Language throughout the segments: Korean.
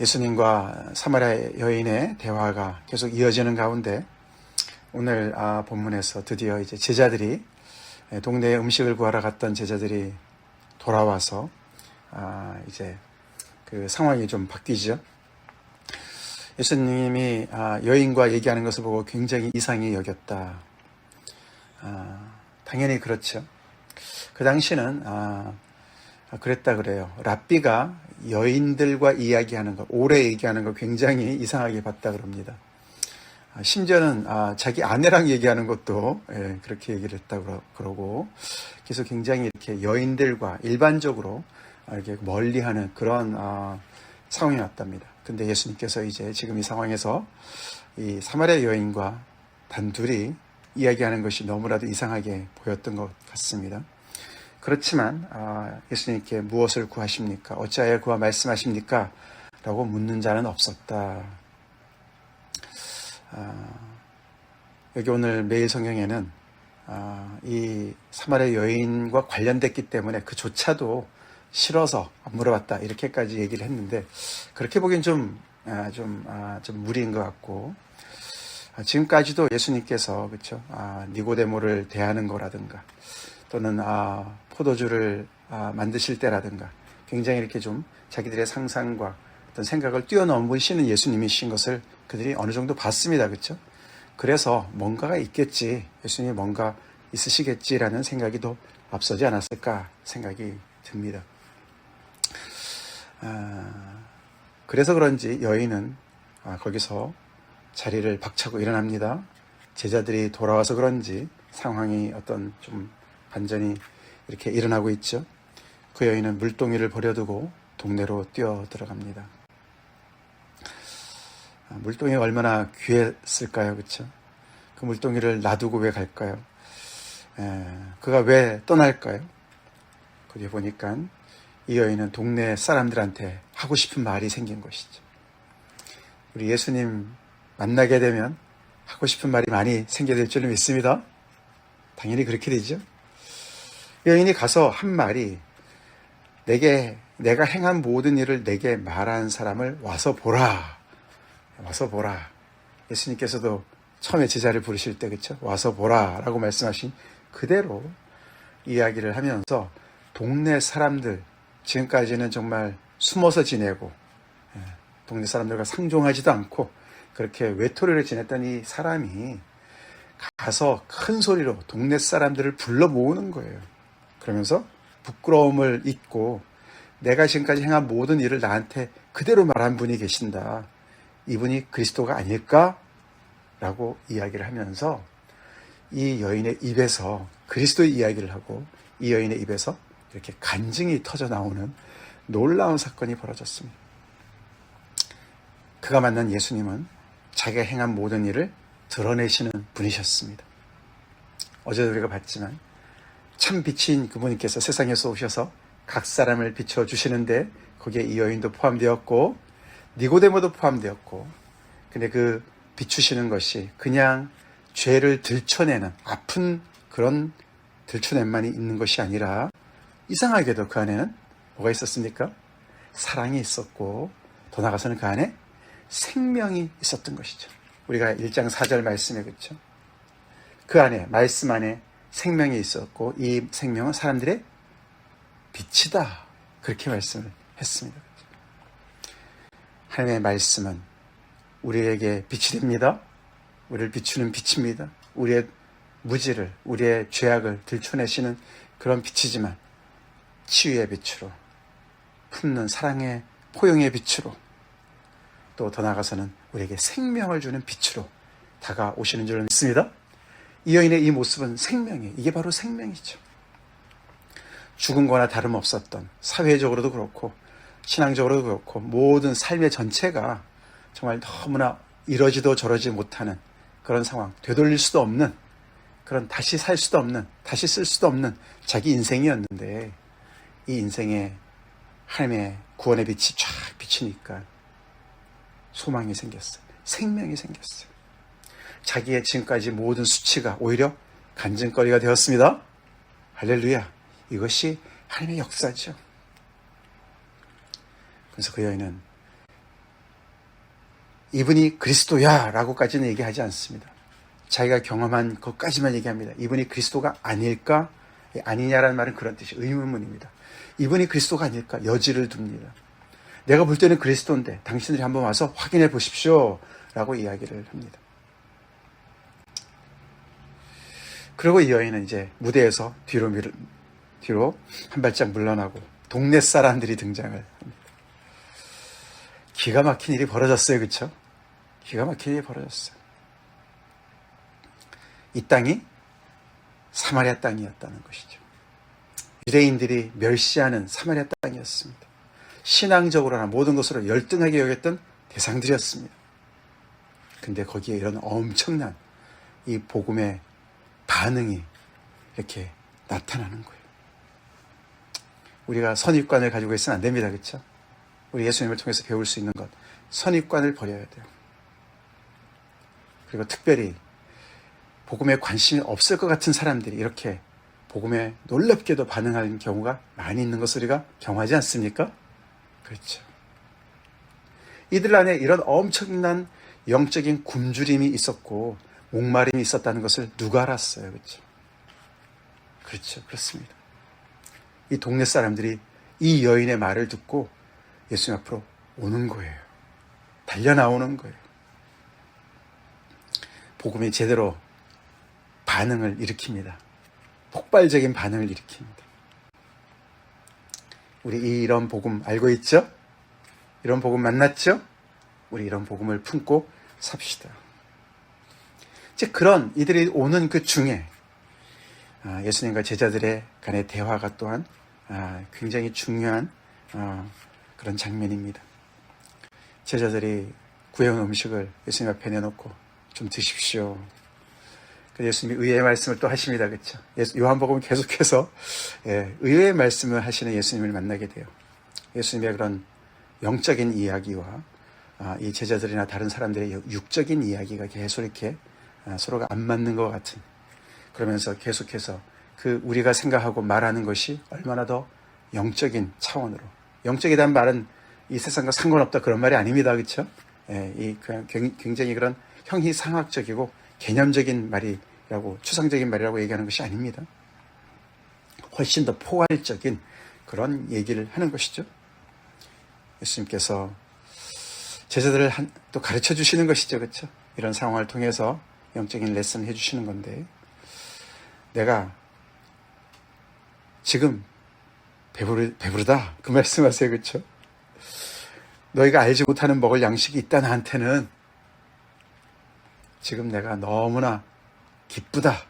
예수님과 사마리아 여인의 대화가 계속 이어지는 가운데 오늘 아, 본문에서 드디어 이제 제자들이 동네에 음식을 구하러 갔던 제자들이 돌아와서 아, 이제 그 상황이 좀 바뀌죠. 예수님이 아, 여인과 얘기하는 것을 보고 굉장히 이상히 여겼다. 아, 당연히 그렇죠. 그 당시는 아, 그랬다 그래요. 랍비가 여인들과 이야기하는 거, 오래 얘기하는 거 굉장히 이상하게 봤다 그럽니다. 심지어는 자기 아내랑 얘기하는 것도 예, 그렇게 얘기를 했다 그러고 그래서 굉장히 이렇게 여인들과 일반적으로 이렇게 멀리하는 그런 상황이 왔답니다. 근데 예수님께서 이제 지금 이 상황에서 이 사마리아 여인과 단둘이 이야기하는 것이 너무나도 이상하게 보였던 것 같습니다. 그렇지만 아, 예수님께 무엇을 구하십니까? 어찌하여 그와 말씀하십니까? 라고 묻는 자는 없었다. 아, 여기 오늘 매일 성경에는 아, 이 사마리아 여인과 관련됐기 때문에 그조차도 싫어서 안 물어봤다 이렇게까지 얘기를 했는데 그렇게 보기엔 좀 아, 좀, 아, 좀 무리인 것 같고 아, 지금까지도 예수님께서 그렇죠 아, 니고데모를 대하는 거라든가 또는 아, 포도주를 아, 만드실 때라든가 굉장히 이렇게 좀 자기들의 상상과 어떤 생각을 뛰어넘으시는 예수님이신 것을 그들이 어느 정도 봤습니다 그렇죠 그래서 뭔가가 있겠지 예수님이 뭔가 있으시겠지라는 생각이 더 앞서지 않았을까 생각이 듭니다. 아, 그래서 그런지 여인은 아, 거기서 자리를 박차고 일어납니다. 제자들이 돌아와서 그런지 상황이 어떤 좀 반전이 이렇게 일어나고 있죠. 그 여인은 물동이를 버려두고 동네로 뛰어 들어갑니다. 아, 물동이가 얼마나 귀했을까요, 그렇죠? 그 물동이를 놔두고 왜 갈까요? 에, 그가 왜 떠날까요? 거기 보니까 이 여인은 동네 사람들한테 하고 싶은 말이 생긴 것이죠. 우리 예수님 만나게 되면 하고 싶은 말이 많이 생겨야 될 줄로 믿습니다. 당연히 그렇게 되죠. 여인이 가서 한 말이 내게 내가 행한 모든 일을 내게 말한 사람을 와서 보라. 와서 보라. 예수님께서도 처음에 제자를 부르실 때 그렇죠? 와서 보라라고 말씀하신 그대로 이야기를 하면서 동네 사람들 지금까지는 정말 숨어서 지내고 예, 동네 사람들과 상종하지도 않고 그렇게 외톨이를 지냈던 이 사람이 가서 큰 소리로 동네 사람들을 불러 모으는 거예요. 그러면서 부끄러움을 잊고 내가 지금까지 행한 모든 일을 나한테 그대로 말한 분이 계신다. 이분이 그리스도가 아닐까? 라고 이야기를 하면서 이 여인의 입에서 그리스도의 이야기를 하고 이 여인의 입에서 이렇게 간증이 터져 나오는 놀라운 사건이 벌어졌습니다. 그가 만난 예수님은 자기가 행한 모든 일을 드러내시는 분이셨습니다. 어제도 우리가 봤지만 참 빛인 그분께서 세상에서 오셔서 각 사람을 비춰 주시는데 거기에 이 여인도 포함되었고 니고데모도 포함되었고 근데 그 비추시는 것이 그냥 죄를 들춰내는 아픈 그런 들춰냄만이 있는 것이 아니라 이상하게도 그 안에는 뭐가 있었습니까? 사랑이 있었고 더 나아가서는 그 안에 생명이 있었던 것이죠. 우리가 1장 4절 말씀에 그렇죠. 그 안에 말씀 안에 생명이 있었고 이 생명은 사람들의 빛이다. 그렇게 말씀을 했습니다. 하나님의 말씀은 우리에게 빛이 됩니다. 우리를 비추는 빛입니다. 우리의 무지를, 우리의 죄악을 들춰내시는 그런 빛이지만 치유의 빛으로 품는 사랑의 포용의 빛으로 또 더 나아가서는 우리에게 생명을 주는 빛으로 다가오시는 줄 믿습니다. 이 여인의 이 모습은 생명이에요. 이게 바로 생명이죠. 죽은 거나 다름없었던 사회적으로도 그렇고 신앙적으로도 그렇고 모든 삶의 전체가 정말 너무나 이러지도 저러지 못하는 그런 상황, 되돌릴 수도 없는 그런 다시 살 수도 없는, 다시 쓸 수도 없는 자기 인생이었는데 이 인생에 하나님의 구원의 빛이 쫙 비치니까 소망이 생겼어요. 생명이 생겼어요. 자기의 지금까지 모든 수치가 오히려 간증거리가 되었습니다. 할렐루야. 이것이 하나님의 역사죠. 그래서 그 여인은 이분이 그리스도야 라고까지는 얘기하지 않습니다. 자기가 경험한 것까지만 얘기합니다. 이분이 그리스도가 아닐까? 아니냐라는 말은 그런 뜻이 의문문입니다. 이분이 그리스도가 아닐까? 여지를 둡니다. 내가 볼 때는 그리스도인데 당신들이 한번 와서 확인해 보십시오. 라고 이야기를 합니다. 그리고 이 여인은 이제 무대에서 뒤로 밀, 뒤로 한 발짝 물러나고 동네 사람들이 등장을 합니다. 기가 막힌 일이 벌어졌어요. 그쵸? 기가 막힌 일이 벌어졌어요. 이 땅이 사마리아 땅이었다는 것이죠. 유대인들이 멸시하는 사마리아 땅이었습니다. 신앙적으로나 모든 것으로 열등하게 여겼던 대상들이었습니다. 근데 거기에 이런 엄청난 이 복음의 반응이 이렇게 나타나는 거예요. 우리가 선입관을 가지고 있으면 안 됩니다. 그렇죠? 우리 예수님을 통해서 배울 수 있는 것. 선입관을 버려야 돼요. 그리고 특별히 복음에 관심이 없을 것 같은 사람들이 이렇게 복음에 놀랍게도 반응하는 경우가 많이 있는 것을 우리가 경험하지 않습니까? 그렇죠. 이들 안에 이런 엄청난 영적인 굶주림이 있었고 목마름이 있었다는 것을 누가 알았어요? 그렇죠? 그렇죠. 그렇습니다. 이 동네 사람들이 이 여인의 말을 듣고 예수님 앞으로 오는 거예요. 달려 나오는 거예요. 복음이 제대로 반응을 일으킵니다. 폭발적인 반응을 일으킵니다. 우리 이런 복음 알고 있죠? 이런 복음 만났죠? 우리 이런 복음을 품고 삽시다. 즉 그런 이들이 오는 그 중에 아, 예수님과 제자들의 간의 대화가 또한 아, 굉장히 중요한 어, 그런 장면입니다. 제자들이 구해온 음식을 예수님 앞에 내놓고 좀 드십시오. 예수님이 의의 말씀을 또 하십니다. 그렇죠? 요한복음은 계속해서 예, 의의 말씀을 하시는 예수님을 만나게 돼요. 예수님의 그런 영적인 이야기와 아, 이 제자들이나 다른 사람들의 육적인 이야기가 계속 이렇게 아, 서로가 안 맞는 것 같은 그러면서 계속해서 그 우리가 생각하고 말하는 것이 얼마나 더 영적인 차원으로 영적이란 말은 이 세상과 상관없다 그런 말이 아닙니다. 그렇죠? 예, 이 그냥 굉장히 그런 형이상학적이고 개념적인 말이라고 추상적인 말이라고 얘기하는 것이 아닙니다. 훨씬 더 포괄적인 그런 얘기를 하는 것이죠. 예수님께서 제자들을 한, 또 가르쳐 주시는 것이죠. 그렇죠? 이런 상황을 통해서 영적인 레슨을 해 주시는 건데 내가 지금 배부르, 배부르다 그 말씀하세요. 그렇죠? 너희가 알지 못하는 먹을 양식이 있다 나한테는 지금 내가 너무나 기쁘다,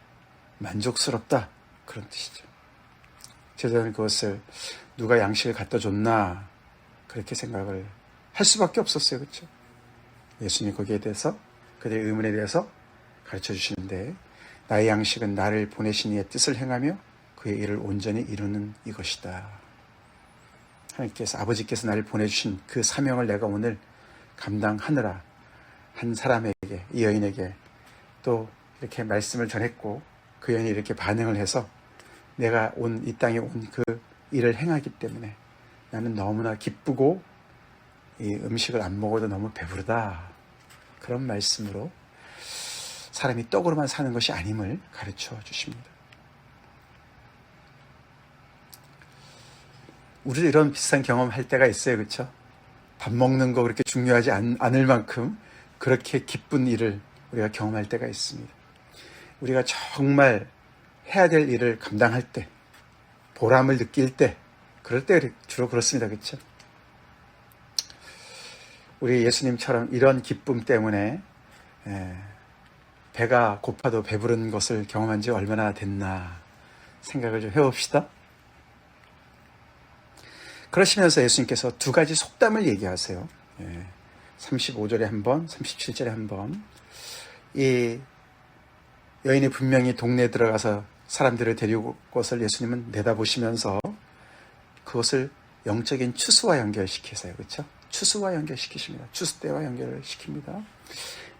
만족스럽다 그런 뜻이죠. 제자는 그것을 누가 양식을 갖다 줬나 그렇게 생각을 할 수밖에 없었어요. 그렇죠? 예수님이 거기에 대해서 그들의 의문에 대해서 가르쳐 주시는데 나의 양식은 나를 보내신 이의 뜻을 행하며 그의 일을 온전히 이루는 이것이다. 하나님께서 아버지께서 나를 보내주신 그 사명을 내가 오늘 감당하느라 한 사람에게, 이 여인에게 또 이렇게 말씀을 전했고 그 여인이 이렇게 반응을 해서 내가 온, 이 땅에 온 그 일을 행하기 때문에 나는 너무나 기쁘고 이 음식을 안 먹어도 너무 배부르다. 그런 말씀으로 사람이 떡으로만 사는 것이 아님을 가르쳐 주십니다. 우리도 이런 비슷한 경험 할 때가 있어요. 그렇죠? 밥 먹는 거 그렇게 중요하지 않, 않을 만큼 그렇게 기쁜 일을 우리가 경험할 때가 있습니다. 우리가 정말 해야 될 일을 감당할 때, 보람을 느낄 때, 그럴 때 주로 그렇습니다. 그렇죠? 우리 예수님처럼 이런 기쁨 때문에 예, 배가 고파도 배부른 것을 경험한 지 얼마나 됐나 생각을 좀 해봅시다. 그러시면서 예수님께서 두 가지 속담을 얘기하세요. 예, 35절에 한 번, 37절에 한 번. 이 여인이 분명히 동네에 들어가서 사람들을 데리고 것을 예수님은 내다보시면서 그것을 영적인 추수와 연결시키세요. 그렇죠? 추수와 연결시키십니다. 추수 때와 연결을 시킵니다.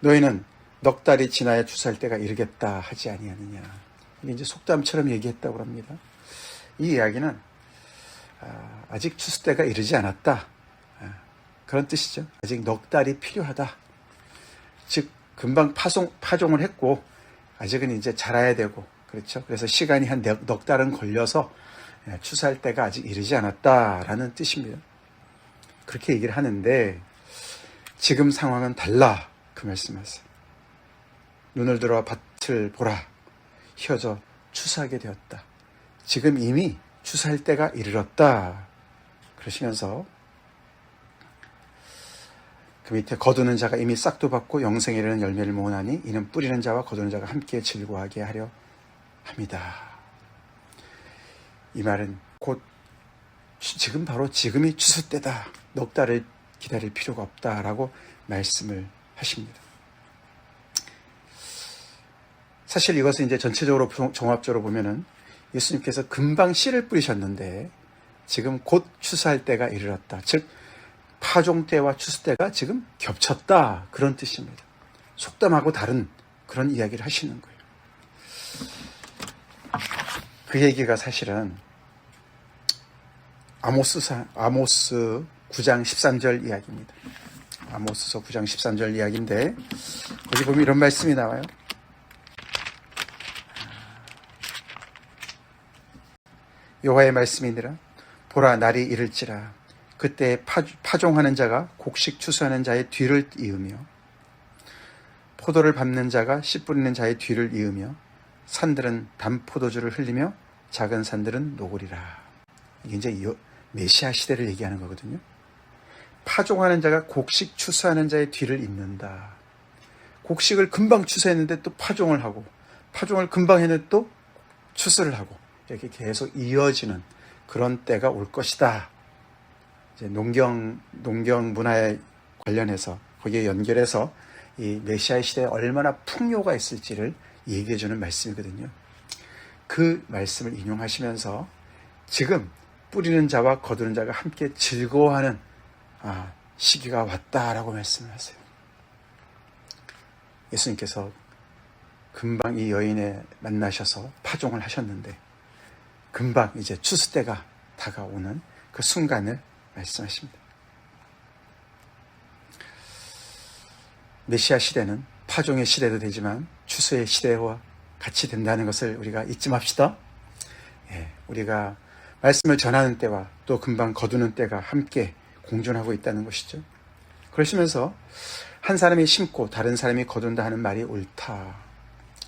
너희는 넉 달이 지나야 추수할 때가 이르겠다 하지 아니하느냐. 이게 이제 속담처럼 얘기했다고 합니다. 이 이야기는 아, 아직 추수 때가 이르지 않았다. 아, 그런 뜻이죠. 아직 넉 달이 필요하다. 즉 금방 파송, 파종을 했고 아직은 이제 자라야 되고 그렇죠. 그래서 시간이 한 넉 달은 걸려서 예, 추수할 때가 아직 이르지 않았다라는 뜻입니다. 그렇게 얘기를 하는데 지금 상황은 달라 그 말씀하세요. 눈을 들어 밭을 보라 휘어져 추수하게 되었다. 지금 이미 추수할 때가 이르렀다. 그러시면서 그 밑에 거두는 자가 이미 싹도 받고 영생에 이르는 열매를 모으나니 이는 뿌리는 자와 거두는 자가 함께 즐거워하게 하려 합니다. 이 말은 곧 지금 바로 지금이 추수 때다. 넉 달을 기다릴 필요가 없다라고 말씀을 하십니다. 사실 이것은 이제 전체적으로 종합적으로 보면은 예수님께서 금방 씨를 뿌리셨는데 지금 곧 추수할 때가 이르렀다. 즉 파종 때와 추수 때가 지금 겹쳤다. 그런 뜻입니다. 속담하고 다른 그런 이야기를 하시는 거예요. 그 얘기가 사실은 아모스사, 아모스 9장 13절 이야기입니다. 아모스서 9장 13절 이야기인데 거기 보면 이런 말씀이 나와요. 여호와의 말씀이니라 보라 날이 이를지라 그때 파종하는 자가 곡식 추수하는 자의 뒤를 이으며 포도를 밟는 자가 씨 뿌리는 자의 뒤를 이으며 산들은 담포도주를 흘리며 작은 산들은 녹으리라. 이게 이제 메시아 시대를 얘기하는 거거든요. 파종하는 자가 곡식 추수하는 자의 뒤를 잇는다. 곡식을 금방 추수했는데 또 파종을 하고 파종을 금방 했는데 또 추수를 하고 이렇게 계속 이어지는 그런 때가 올 것이다. 이제 농경 농경 문화에 관련해서 거기에 연결해서 이 메시아 시대에 얼마나 풍요가 있을지를 얘기해 주는 말씀이거든요. 그 말씀을 인용하시면서 지금 뿌리는 자와 거두는 자가 함께 즐거워하는 아, 시기가 왔다라고 말씀을 하세요. 예수님께서 금방 이 여인에 만나셔서 파종을 하셨는데 금방 이제 추수 때가 다가오는 그 순간을 말씀하십니다. 메시아 시대는 파종의 시대도 되지만 추수의 시대와 같이 된다는 것을 우리가 잊지 맙시다. 예, 우리가 말씀을 전하는 때와 또 금방 거두는 때가 함께 공존하고 있다는 것이죠. 그러시면서 한 사람이 심고 다른 사람이 거둔다 하는 말이 옳다.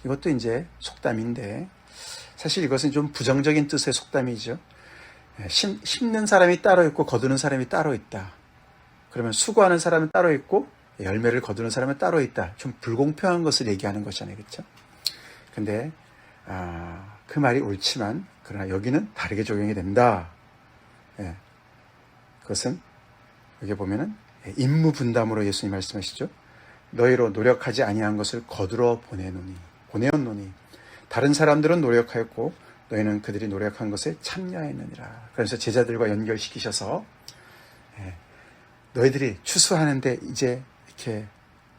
이것도 이제 속담인데 사실 이것은 좀 부정적인 뜻의 속담이죠. 예, 심, 심는 사람이 따로 있고 거두는 사람이 따로 있다. 그러면 수고하는 사람은 따로 있고 열매를 거두는 사람은 따로 있다. 좀 불공평한 것을 얘기하는 것이잖아요. 그렇죠? 근데 아, 그 말이 옳지만 그러나 여기는 다르게 적용이 된다. 예, 그것은 여기 보면은 임무 분담으로 예수님 말씀하시죠. 너희로 노력하지 아니한 것을 거두러 보내노니 보내었노니 다른 사람들은 노력하였고 너희는 그들이 노력한 것에 참여했느니라. 그래서 제자들과 연결시키셔서 예, 너희들이 추수하는데 이제 이렇게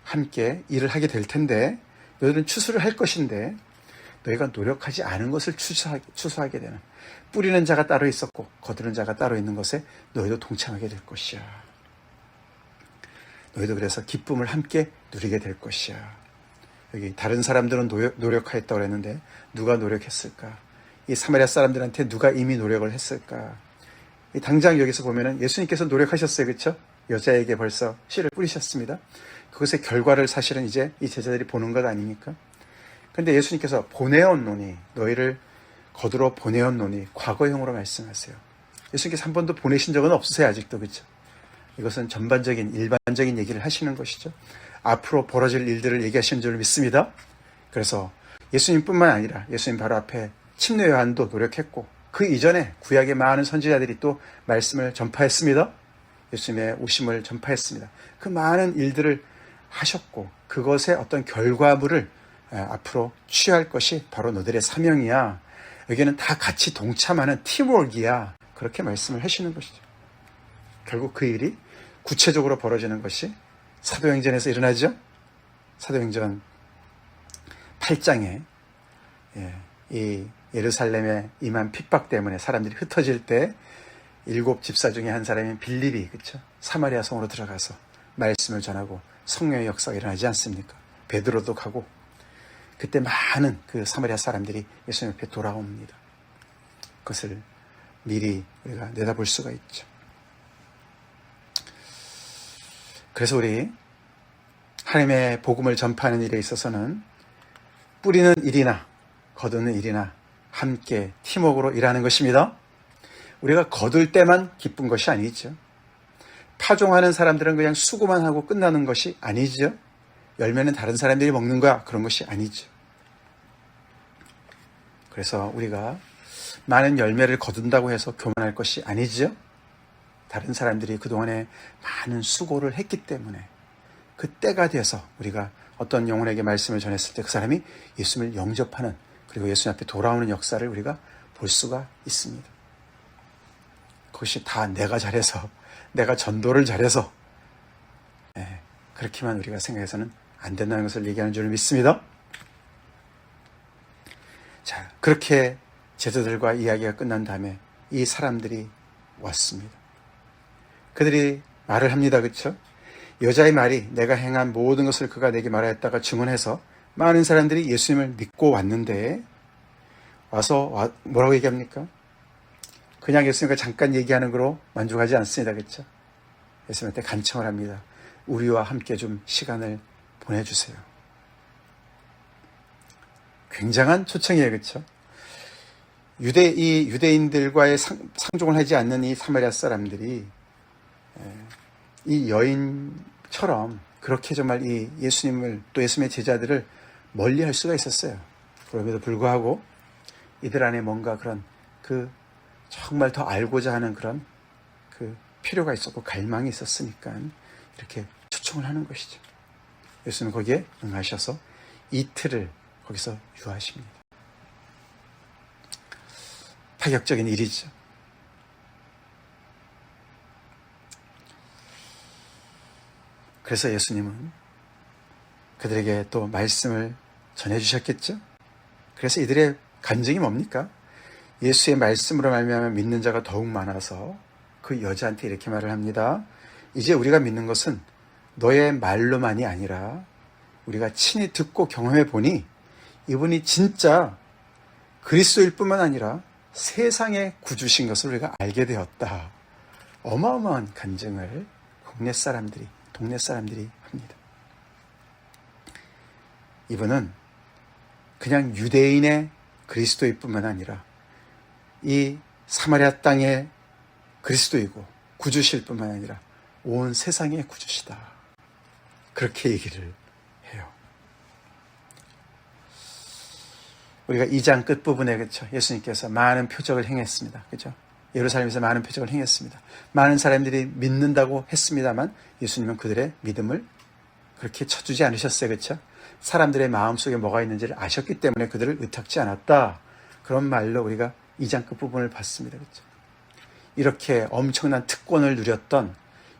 함께 일을 하게 될 텐데 너희들은 추수를 할 것인데 너희가 노력하지 않은 것을 추수하게, 추수하게 되는 뿌리는 자가 따로 있었고 거두는 자가 따로 있는 것에 너희도 동참하게 될 것이야. 너희도 그래서 기쁨을 함께 누리게 될 것이야. 여기 다른 사람들은 노력, 하였다고 그랬는데 누가 노력했을까? 이 사마리아 사람들한테 누가 이미 노력을 했을까? 당장 여기서 보면은 예수님께서 노력하셨어요. 그렇죠? 여자에게 벌써 씨를 뿌리셨습니다. 그것의 결과를 사실은 이제 이 제자들이 보는 것 아닙니까? 근데 예수님께서 보내었노니 너희를 거두러 보내었노니 과거형으로 말씀하세요. 예수님께서 한 번도 보내신 적은 없으세요. 아직도 그렇죠? 이것은 전반적인 일반적인 얘기를 하시는 것이죠. 앞으로 벌어질 일들을 얘기하시는 줄 믿습니다. 그래서 예수님뿐만 아니라 예수님 바로 앞에 침례 요한도 노력했고 그 이전에 구약의 많은 선지자들이 또 말씀을 전파했습니다. 예수님의 오심을 전파했습니다. 그 많은 일들을 하셨고 그것의 어떤 결과물을 앞으로 취할 것이 바로 너들의 사명이야. 여기는 다 같이 동참하는 팀워크야. 그렇게 말씀을 하시는 것이죠. 결국 그 일이 구체적으로 벌어지는 것이 사도행전에서 일어나죠. 사도행전 8장에 예, 이 예루살렘에 임한 핍박 때문에 사람들이 흩어질 때 일곱 집사 중에 한 사람인 빌립이 그쵸 사마리아 성으로 들어가서 말씀을 전하고 성령의 역사가 일어나지 않습니까? 베드로도 가고 그때 많은 그 사마리아 사람들이 예수님 앞에 돌아옵니다. 그것을 미리 우리가 내다볼 수가 있죠. 그래서 우리 하나님의 복음을 전파하는 일에 있어서는 뿌리는 일이나 거두는 일이나 함께 팀워크로 일하는 것입니다. 우리가 거둘 때만 기쁜 것이 아니죠. 파종하는 사람들은 그냥 수고만 하고 끝나는 것이 아니죠. 열매는 다른 사람들이 먹는 거야. 그런 것이 아니죠. 그래서 우리가 많은 열매를 거둔다고 해서 교만할 것이 아니죠. 다른 사람들이 그동안에 많은 수고를 했기 때문에 그 때가 돼서 우리가 어떤 영혼에게 말씀을 전했을 때 그 사람이 예수님을 영접하는 그리고 예수님 앞에 돌아오는 역사를 우리가 볼 수가 있습니다. 그것이 다 내가 잘해서 내가 전도를 잘해서 네, 그렇게만 우리가 생각해서는 안 된다는 것을 얘기하는 줄 믿습니다. 자, 그렇게 제자들과 이야기가 끝난 다음에 이 사람들이 왔습니다. 그들이 말을 합니다. 그렇죠? 여자의 말이 내가 행한 모든 것을 그가 내게 말하였다가 증언해서 많은 사람들이 예수님을 믿고 왔는데 와서 뭐라고 얘기합니까? 그냥 예수님과 잠깐 얘기하는 거로 만족하지 않습니다. 그렇죠? 예수님한테 간청을 합니다. 우리와 함께 좀 시간을 보내주세요. 굉장한 초청이에요. 그렇죠? 유대, 이 유대인들과의 상, 상종을 하지 않는 이 사마리아 사람들이 이 여인처럼 그렇게 정말 이 예수님을 또 예수님의 제자들을 멀리 할 수가 있었어요. 그럼에도 불구하고 이들 안에 뭔가 그런 그 정말 더 알고자 하는 그런 그 필요가 있었고 갈망이 있었으니까 이렇게 초청을 하는 것이죠. 예수는 거기에 응하셔서 이틀을 거기서 유하십니다. 파격적인 일이죠. 그래서 예수님은 그들에게 또 말씀을 전해주셨겠죠. 그래서 이들의 간증이 뭡니까? 예수의 말씀으로 말미암아 믿는 자가 더욱 많아서 그 여자한테 이렇게 말을 합니다. 이제 우리가 믿는 것은 너의 말로만이 아니라 우리가 친히 듣고 경험해 보니 이분이 진짜 그리스도일 뿐만 아니라 세상에 구주신 것을 우리가 알게 되었다. 어마어마한 간증을 국내 사람들이, 동네 사람들이 합니다. 이분은 그냥 유대인의 그리스도일 뿐만 아니라 이 사마리아 땅의 그리스도이고 구주실 뿐만 아니라 온 세상의 구주시다. 그렇게 얘기를 해요. 우리가 2장 끝부분에 그렇죠. 예수님께서 많은 표적을 행했습니다. 그렇죠? 예루살렘에서 많은 표적을 행했습니다. 많은 사람들이 믿는다고 했습니다만 예수님은 그들의 믿음을 그렇게 쳐주지 않으셨어요. 그렇죠? 사람들의 마음속에 뭐가 있는지를 아셨기 때문에 그들을 의탁지 않았다. 그런 말로 우리가 2장 끝부분을 봤습니다. 그렇죠? 이렇게 엄청난 특권을 누렸던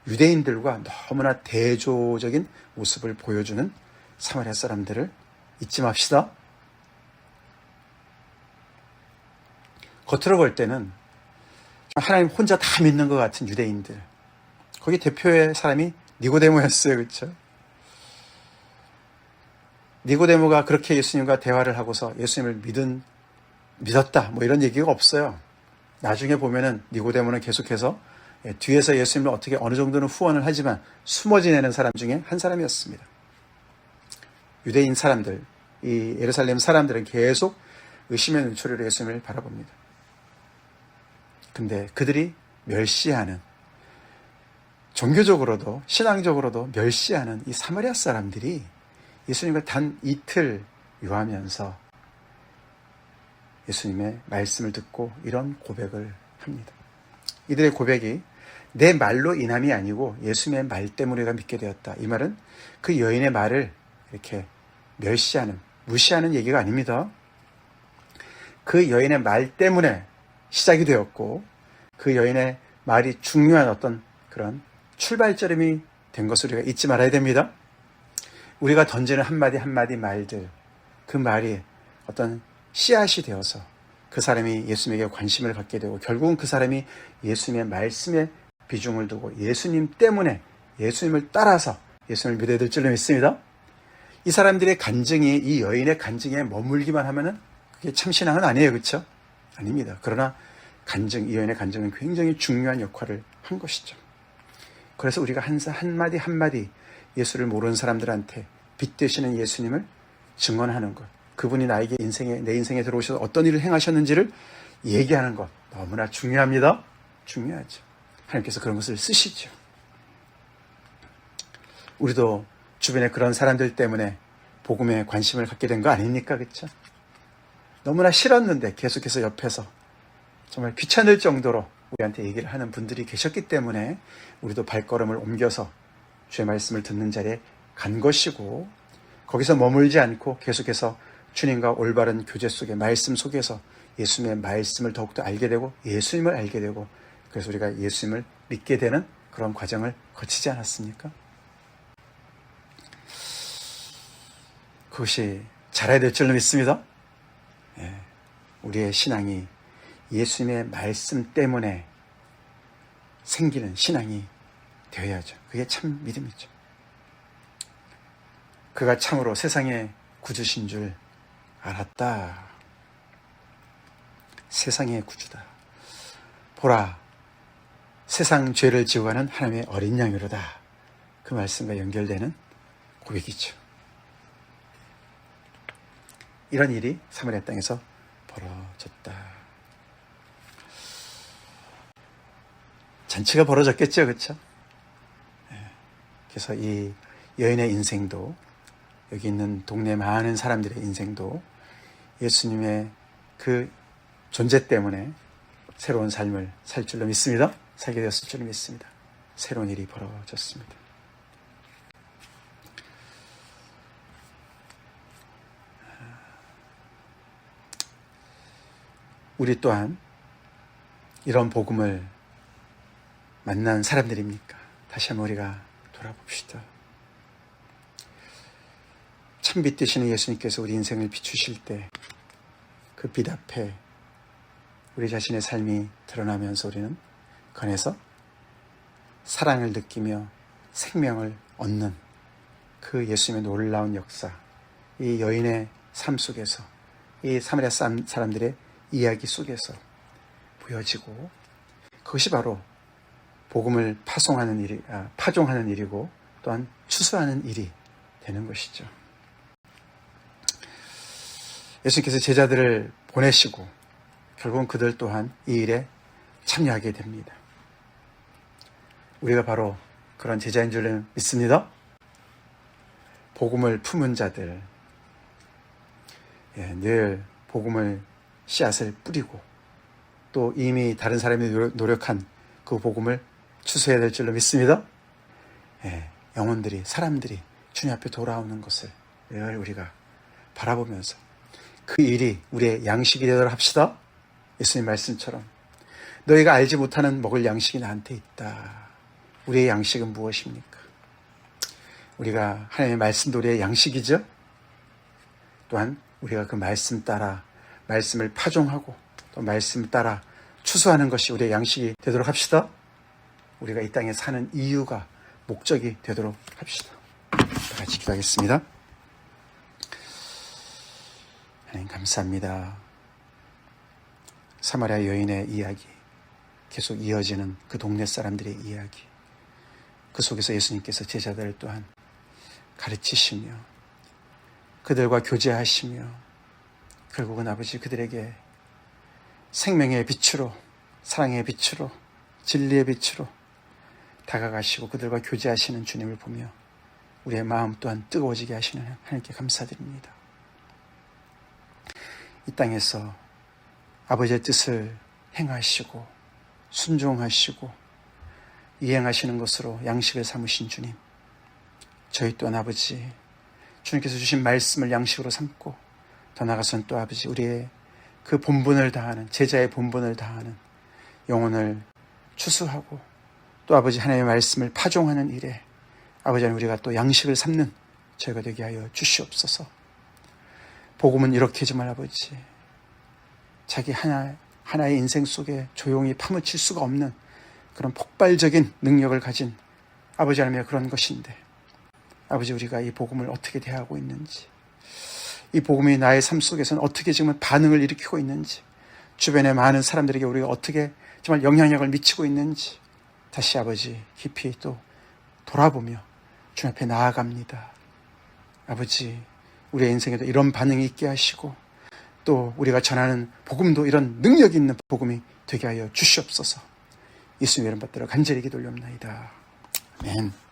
유대인들과 너무나 대조적인 모습을 보여주는 사마리아 사람들을 잊지 맙시다. 겉으로 볼 때는 하나님 혼자 다 믿는 것 같은 유대인들. 거기 대표의 사람이 니고데모였어요. 그렇죠? 니고데모가 그렇게 예수님과 대화를 하고서 예수님을 믿은 믿었다. 뭐 이런 얘기가 없어요. 나중에 보면은 니고데모는 계속해서 예, 뒤에서 예수님을 어떻게 어느 정도는 후원을 하지만 숨어 지내는 사람 중에 한 사람이었습니다. 유대인 사람들, 이 예루살렘 사람들은 계속 의심의 눈초리로 예수님을 바라봅니다. 근데 그들이 멸시하는 종교적으로도 신앙적으로도 멸시하는 이 사마리아 사람들이 예수님을 단 이틀 유하면서 예수님의 말씀을 듣고 이런 고백을 합니다. 이들의 고백이 내 말로 인함이 아니고 예수님의 말 때문에 가 믿게 되었다. 이 말은 그 여인의 말을 이렇게 멸시하는, 무시하는 얘기가 아닙니다. 그 여인의 말 때문에 시작이 되었고 그 여인의 말이 중요한 어떤 그런 출발점이 된 것을 우리가 잊지 말아야 됩니다. 우리가 던지는 한마디 한마디 말들, 그 말이 어떤 씨앗이 되어서 그 사람이 예수님에게 관심을 갖게 되고 결국은 그 사람이 예수님의 말씀에 비중을 두고 예수님 때문에 예수님을 따라서 예수님을 믿어야 될 줄로 믿습니다. 이 사람들의 간증이 이 여인의 간증에 머물기만 하면은 그게 참 신앙은 아니에요. 그렇죠? 아닙니다. 그러나 간증, 이 여인의 간증은 굉장히 중요한 역할을 한 것이죠. 그래서 우리가 한, 한마디 한마디 예수를 모르는 사람들한테 빛 되시는 예수님을 증언하는 것. 그분이 나에게 인생에, 내 인생에 들어오셔서 어떤 일을 행하셨는지를 얘기하는 것. 너무나 중요합니다. 중요하죠. 하나님께서 그런 것을 쓰시죠. 우리도 주변에 그런 사람들 때문에 복음에 관심을 갖게 된 거 아닙니까? 그렇죠? 너무나 싫었는데 계속해서 옆에서 정말 귀찮을 정도로 우리한테 얘기를 하는 분들이 계셨기 때문에 우리도 발걸음을 옮겨서 주의 말씀을 듣는 자리에 간 것이고 거기서 머물지 않고 계속해서 주님과 올바른 교제 속에 말씀 속에서 예수님의 말씀을 더욱더 알게 되고 예수님을 알게 되고 그래서 우리가 예수님을 믿게 되는 그런 과정을 거치지 않았습니까? 그것이 잘해야 될 줄로 믿습니다. 예, 우리의 신앙이 예수님의 말씀 때문에 생기는 신앙이 되어야죠. 그게 참 믿음이죠. 그가 참으로 세상의 구주신 줄 알았다. 세상의 구주다. 보라, 세상 죄를 지고가는 하나님의 어린 양이로다. 그 말씀과 연결되는 고백이죠. 이런 일이 사마리아 땅에서 벌어졌다. 잔치가 벌어졌겠죠, 그렇죠? 그래서 이 여인의 인생도 여기 있는 동네 많은 사람들의 인생도 예수님의 그 존재 때문에 새로운 삶을 살 줄로 믿습니다. 살게 되었을 줄로 믿습니다. 새로운 일이 벌어졌습니다. 우리 또한 이런 복음을 만난 사람들입니까? 다시 한번 우리가 돌아봅시다. 참빛 되시는 예수님께서 우리 인생을 비추실 때 그 빛 앞에 우리 자신의 삶이 드러나면서 우리는 건에서 사랑을 느끼며 생명을 얻는 그 예수님의 놀라운 역사, 이 여인의 삶 속에서, 이 사마리아 사람들의 이야기 속에서 보여지고 그것이 바로 복음을 파송하는 일이, 아, 파종하는 일이고 또한 추수하는 일이 되는 것이죠. 예수님께서 제자들을 보내시고 결국은 그들 또한 이 일에 참여하게 됩니다. 우리가 바로 그런 제자인 줄 믿습니다. 복음을 품은 자들, 예, 늘 복음을 씨앗을 뿌리고 또 이미 다른 사람이 노력한 그 복음을 추수해야 될 줄로 믿습니다. 예, 영혼들이 사람들이 주님 앞에 돌아오는 것을 늘 우리가 바라보면서 그 일이 우리의 양식이 되도록 합시다. 예수님 말씀처럼 너희가 알지 못하는 먹을 양식이 나한테 있다. 우리의 양식은 무엇입니까? 우리가 하나님의 말씀도 우리의 양식이죠. 또한 우리가 그 말씀 따라 말씀을 파종하고 또 말씀 따라 추수하는 것이 우리의 양식이 되도록 합시다. 우리가 이 땅에 사는 이유가 목적이 되도록 합시다. 다 같이 기도하겠습니다. 하나님 감사합니다. 사마리아 여인의 이야기, 계속 이어지는 그 동네 사람들의 이야기, 그 속에서 예수님께서 제자들을 또한 가르치시며 그들과 교제하시며 결국은 아버지 그들에게 생명의 빛으로 사랑의 빛으로 진리의 빛으로 다가가시고 그들과 교제하시는 주님을 보며 우리의 마음 또한 뜨거워지게 하시는 하나님께 감사드립니다. 이 땅에서 아버지의 뜻을 행하시고 순종하시고 이행하시는 것으로 양식을 삼으신 주님. 저희 또한 아버지 주님께서 주신 말씀을 양식으로 삼고 더 나아가서는 또 아버지 우리의 그 본분을 다하는 제자의 본분을 다하는 영혼을 추수하고 또 아버지 하나님의 말씀을 파종하는 일에 아버지 는 우리가 또 양식을 삼는 저희가 되게 하여 주시옵소서. 복음은 이렇게지만 아버지 자기 하나 하나의 인생 속에 조용히 파묻힐 수가 없는 그런 폭발적인 능력을 가진 아버지 하나님의 그런 것인데 아버지 우리가 이 복음을 어떻게 대하고 있는지 이 복음이 나의 삶 속에서는 어떻게 지금 반응을 일으키고 있는지 주변의 많은 사람들에게 우리가 어떻게 정말 영향력을 미치고 있는지 다시 아버지 깊이 또 돌아보며 주 앞에 나아갑니다. 아버지 우리의 인생에도 이런 반응이 있게 하시고 또 우리가 전하는 복음도 이런 능력 있는 복음이 되게 하여 주시옵소서. 예수님 이름 받들어 간절히 기도 올려옵나이다. 아멘.